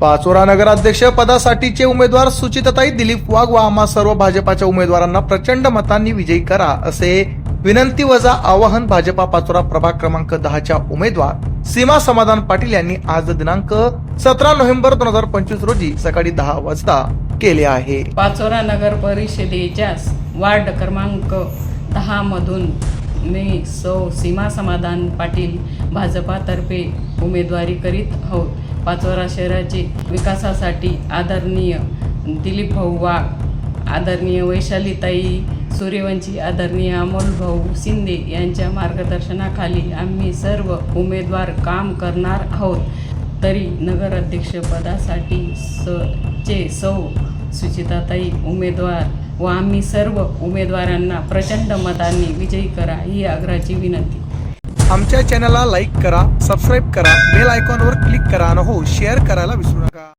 पाचोरा नगराध्यक्ष पदासाठीचे उमेदवार सुचितताई दिलीप वाघ आम्हा सर्व भाजपाच्या उमेदवारांना प्रचंड मतांनी विजयी करा असे विनंती वजा आवाहन भाजपा पाचोरा प्रभाग क्रमांक दहाच्या उमेदवार सीमा समाधान पाटील यांनी आज दिनांक सतरा नोव्हेंबर दोन हजार पंचवीस रोजी सकाळी दहा वाजता केले आहे. पाचोरा नगर परिषदेच्या वार्ड क्रमांक दहामधून मी सौ सीमा समाधान पाटील भाजपातर्फे उमेदवारी करीत आहोत. पाचोरा शहराचे विकासासाठी आदरणीय दिलीप भाऊ वाघ आदरणीय वैशालीताई सूर्यवंशी आदरणीय अमोल भाऊ शिंदे यांच्या मार्गदर्शनाखाली आम्ही सर्व उमेदवार काम करणार आहोत. तरी नगराध्यक्षपदासाठी स चे सौ सुचिताताई उमेदवार व आम्ही सर्व उमेदवारांना प्रचंड मतांनी विजयी करा ही आग्रहाची विनंती. आमच्या चॅनलला लाईक करा सबस्क्राईब करा बेल आयकॉनवर क्लिक करा आणि हो शेअर करायला विसरू नका.